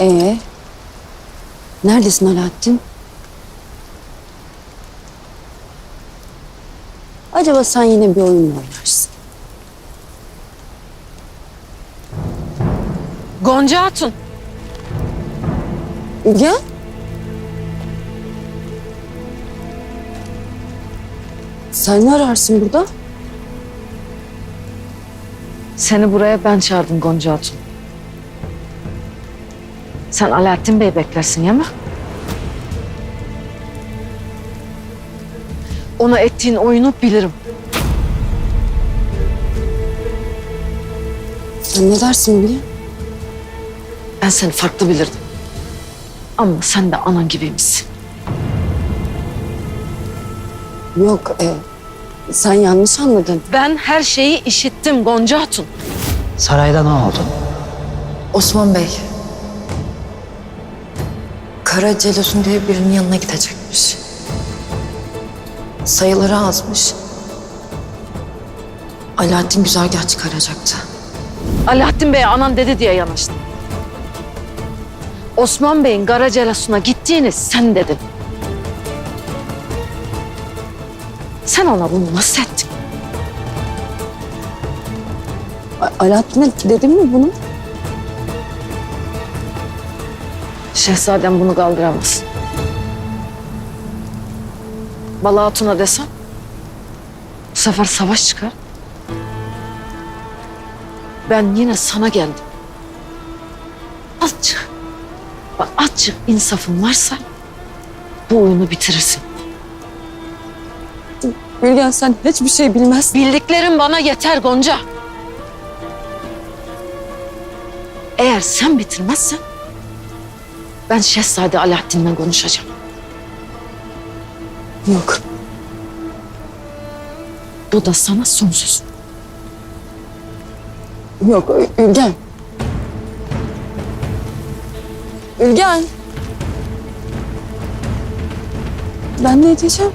Ee, neredesin Alaaddin? Acaba sen yine bir oyun mu oynarsın? Gonca Hatun. Gel. Sen ne ararsın burada? Seni buraya ben çağırdım Gonca Hatun. Sen Alaaddin Bey beklersin ya mı? Ona ettiğin oyunu bilirim. Sen ne dersin Hülya? Ben seni farklı bilirdim. Ama sen de anan gibiymişsin. Yok, e, sen yanlış anladın. Ben her şeyi işittim Gonca Hatun. Sarayda ne oldu? Osman Bey. Kara Celosun diye birinin yanına gidecekmiş. Sayıları azmış. Alaaddin güzergah çıkaracaktı. Alaaddin Bey'e anan dedi diye yanaştım. Osman Bey'in Karacalası'na gittiğini sen dedin. Sen ona bunu nasıl ettin? Alaaddin'e dedim mi bunu? Şehzadem bunu kaldıramaz. Bala Hatun'a desem bu sefer savaş çıkar. Ben yine sana geldim. Azıcık, bak azıcık insafın varsa bu oyunu bitirirsin. Gülgen sen hiçbir şey bilmezsin. Bildiklerim bana yeter Gonca. Eğer sen bitirmezsen ben Şehzade Alaaddin'le konuşacağım. Yok. Bu da sana son söz. Yok Ülgen. Ülgen. Ben ne diyeceğim?